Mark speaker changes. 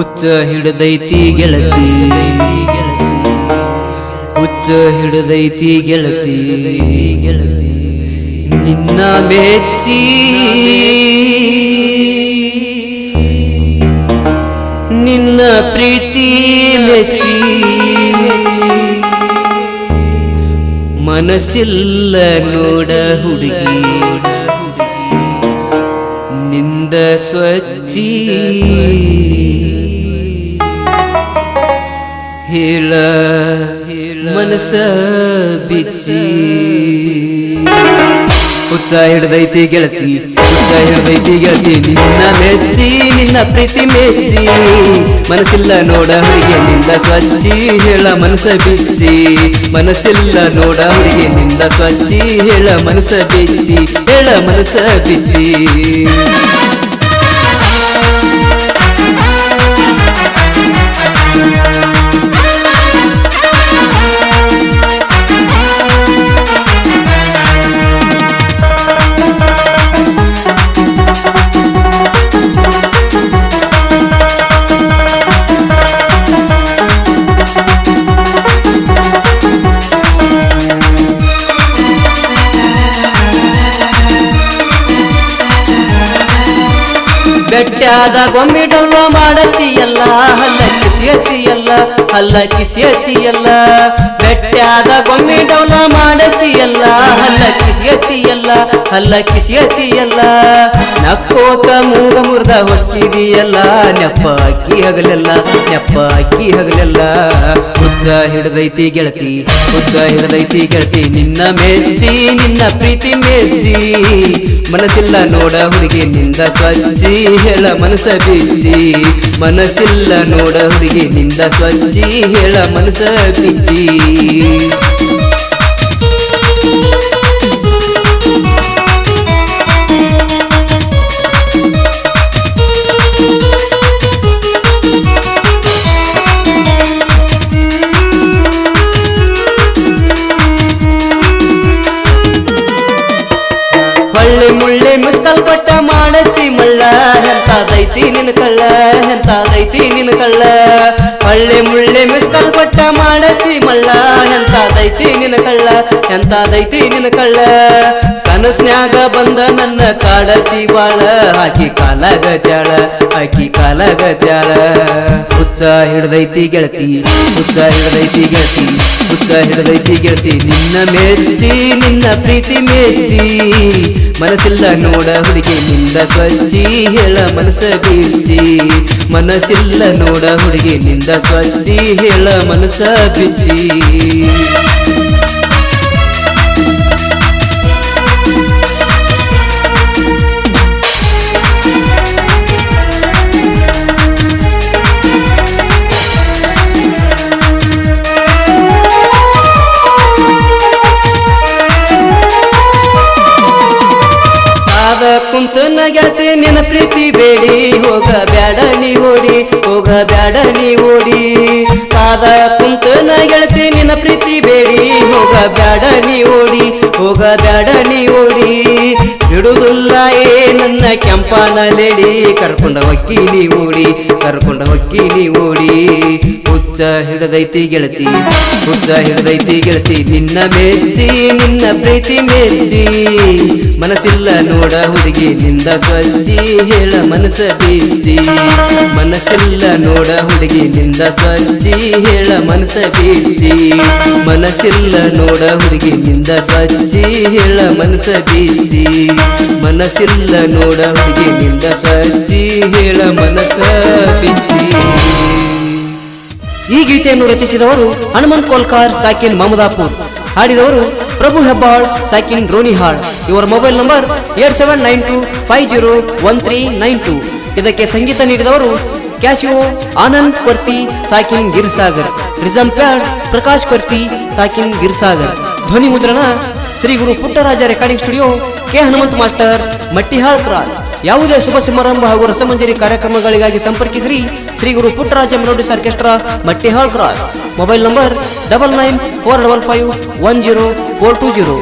Speaker 1: ಹುಚ್ಚ ಹಿಡದೈತಿ ಗೆಳತಿ. ಹುಚ್ಚ ಹಿಡದೈತಿ ಗೆಳತಿ. ಗೆಳತಿ ನಿನ್ನ ಮೆಚ್ಚಿ ನಿನ್ನ ಪ್ರೀತಿ ಮೆಚ್ಚಿ ಮನಸ್ಸಿಲ್ಲ ನೋಡ ಹುಡುಗಿ. ನಿಂದ ಸ್ವಚ್ಛಿ ಹೇಳ ಮನಸ ಬಿಚ್ಚಿ. ಹುಚ್ಚ ಹಿಡ್ದೈತಿ ಗೆಳತಿ, ಹುಚ್ಚ ಹಿಡ್ದೈತಿ ಗೆಳತಿ, ನಿನ್ನ ಮೆಚ್ಚಿ, ನಿನ್ನ ಪ್ರೀತಿ ಮೆಚ್ಚಿ. ಮನಸ್ಸಿಲ್ಲ ನೋಡ ಹುಡುಗಿ ನಿಂದ ಸ್ವಚ್ಛಿ ಹೇಳ ಮನಸ ಬಿಚ್ಚಿ. ಮನಸ್ಸಿಲ್ಲ ನೋಡ ಹುಡುಗಿ ನಿಂದ ಸ್ವಚ್ಛಿ ಹೇಳ ಮನಸ ಬಿಚ್ಚಿ, ಹೇಳ ಮನಸ ಬಿಚ್ಚಿ. ಗೊಂಬೆ ಡೌಲ ಮಾಡತಿಯಲ್ಲ ಹಲ್ಲ ಕಿಸಿಯತಿಯಲ್ಲ ಹಲ್ಲ ಕಿಸಿಯತಿಯಲ್ಲ ಬೆಟ್ಟಾದ ಗೊಂಬೆ ಡೌಲ ಮಾಡತಿಯಲ್ಲ ಹಲ್ಲ ಕಿಸಿಯತಿಯಲ್ಲ ಹಲ್ಲ ಕಿಸಿಯತಿಯಲ್ಲ ನಕ್ಕೋತ ಮೂಗ ಮುರ್ದ ಹೊಕ್ಕಿದೆಯಲ್ಲ, ನೆಪ್ಪ ಅಕ್ಕಿ ಹಗಲೆಲ್ಲ, ನೆಪ್ಪ ಅಕ್ಕಿ ಹಗಲೆಲ್ಲ. ಹುಚ್ಚ ಹಿಡ್ದೈತಿ ಗೆಳತಿ ಹುಚ್ಚ ಹಿಡ್ದೈತಿ ಗೆಳತಿ. ನಿನ್ನ ಮೆಚ್ಚಿ ನಿನ್ನ ಪ್ರೀತಿ ಮೆಚ್ಚಿ ಮನಸ್ಸಿಲ್ಲ ನೋಡ ಹುಡುಗಿ, ನಿಂದ ಸ್ವಜ್ಜಿ ಹೇಳ ಮನಸ ಬಿಜ್ಜಿ ಮನಸ್ಸಿಲ್ಲ ನೋಡ ಹುಡುಗಿ, ನಿಂದ ಸ್ವಜ್ಜಿ ಹೇಳ ಮನಸ ಬಿಚ್ಚಿ. ಮಿಸ್ಕಲ್ ಕೊಟ್ಟ ಮಾಡತಿ ಮಳ್ಳ, ಎಂತಾದೈತಿ ನಿನ್ ಕಳ್ಳ, ಎಂತಾದೈತಿ ನಿನ್ ಕಳ್ಳ. ಮಳ್ಳೆ ಮುಳ್ಳೆ ಮಿಸ್ಕಲ್ ಕೊಟ್ಟ ಮಾಡತಿ ಮಳ್ಳ, ಎಂತಾದೈತಿ ನಿನ್ ಕಳ್ಳ, ಎಂತಾದೈತಿ ನಿನ್ ಕಳ್ಳ. ಕನಸ್ನ್ಯಾಗ ಬಂದ ನನ್ನ ಕಾಡತಿ ಬಾಳ ಹಾಕಿ ಕಾಲಾಗ ಜಾಳ ಹಾಕಿ ಕಾಲಾಗ ಜಾಳ ಹುಚ್ಚ ಹಿಡ್ದೈತಿ ಗೆಳತಿ, ಹುಚ್ಚ ಹಿಡ್ದೈತಿ ಗೆಳತಿ, ಹುಚ್ಚ ಹಿಡ್ದೈತಿ ಗೆಳತಿ. ನಿನ್ನ ಮೆಚ್ಚಿ ನಿನ್ನ ಪ್ರೀತಿ ಮೆಚ್ಚಿ ಮನಸ್ಸಿಲ್ಲ ನೋಡ ಹುಡುಗಿ ನಿಂದ ಸ್ವಚ್ಛಿ ಹೇಳ ಮನಸ ಬಿಚ್ಚಿ. ಮನಸ್ಸಿಲ್ಲ ನೋಡ ಹುಡುಗಿ ನಿಂದ ಸ್ವಚ್ಛಿ ಹೇಳ ಮನಸ ಬಿಚ್ಚಿ. ಕುಂತನ ಗೆಳತಿ ನಿನ್ನ ಪ್ರೀತಿ ಬೇಡಿ. ಹೋಗ ಬ್ಯಾಡ ನೀ ಓಡಿ ಹೋಗ ಬ್ಯಾಡ ನೀ ಓಡಿ. ಪಾದ ಕುಂತ ಗೆಳತಿ ನಿನ್ನ ಪ್ರೀತಿ ಬೇಡಿ. ಹೋಗ ಬ್ಯಾಡ ನೀ ಓಡಿ ಹೋಗ ಬ್ಯಾಡ ನೀ ಓಡಿ. ಬಿಡುದಿಲ್ಲ ಏ ನನ್ನ ಕೆಂಪನ ಲೇಡಿ ಕರ್ಕೊಂಡ ಹೊಕ್ಕಿ ನೀ ಓಡಿ, ಕರ್ಕೊಂಡ ಹೊಕ್ಕಿ ನೀ ಓಡಿ. ಹಿಡದೈತಿ ಗೆಳತಿ, ಹುಚ್ಚ ಹಿಡದೈತಿ ಗೆಳತಿ, ನಿನ್ನ ಮೆಚ್ಚಿ ನಿನ್ನ ಪ್ರೀತಿ ಮೆಚ್ಚಿ ಮನಸ್ಸಿಲ್ಲ ನೋಡ ಹುಡುಗಿ, ನಿಂದ ಸ್ವಚ್ಛಿ ಹೇಳ ಮನಸ್ಸ ಬೀಚಿ ಮನಸ್ಸಿಲ್ಲ ನೋಡ ಹುಡುಗಿ, ನಿಂದ ಸ್ವಚ್ಛಿ ಹೇಳ ಮನಸ ಬೀಚಿ ಮನಸ್ಸಿಲ್ಲ ನೋಡ ಹುಡುಗಿ, ನಿಂದ ಸ್ವಚ್ಛಿ ಹೇಳ ಮನಸ ಬೀಚಿ ಮನಸ್ಸಿಲ್ಲ ನೋಡ ಹುಡುಗಿ, ನಿಂದ ಸ್ವಚ್ಛಿ ಹೇಳ ಮನಸ್ಸ ಬಿಚ್ಚಿ ಈ ಗೀತೆಯನ್ನು ರಚಿಸಿದವರು ಹನುಮಂತ್ ಕೋಲ್ಕಾರ್, ಸಾಕಿನ್ ಮಮದಾಪುರ್. ಹಾಡಿದವರು ಪ್ರಭು ಹೆಬ್ಬಾಳ್, ಸಾಕಿನ್ ರೋನಿಹಾಳ್. ಇವರ mobile number eight seven nine two five zero one three nine two. ಇದಕ್ಕೆ ಸಂಗೀತ ನೀಡಿದವರು ಕ್ಯಾಶಿಯೋ ಆನಂದ್ ಕೊರ್ತಿ, ಸಾಕಿನ್ ಗಿರ್ಸಾಗರ್. ರಿಜಂ ಪ್ಯಾಡ್ ಪ್ರಕಾಶ್ ಕೊರ್ತಿ, ಸಾಕಿನ್ ಗಿರ್ಸಾಗರ್. ಧ್ವನಿ ಮುದ್ರಣ Shri Guru Puttaraja recording studio K Hanumanth master Mattihal cross. ಯಾವುದೇ ಶುಭ ಸಮಾರಂಭ ಹಾಗೂ ರಸಮಂಜರಿ ಕಾರ್ಯಕ್ರಮಗಳಿಗಾಗಿ ಸಂಪರ್ಕಿಸಿರಿ Shri Guru Puttaraja melodies orchestra Mattihal cross. Mobile number double nine four double five one zero four two zero.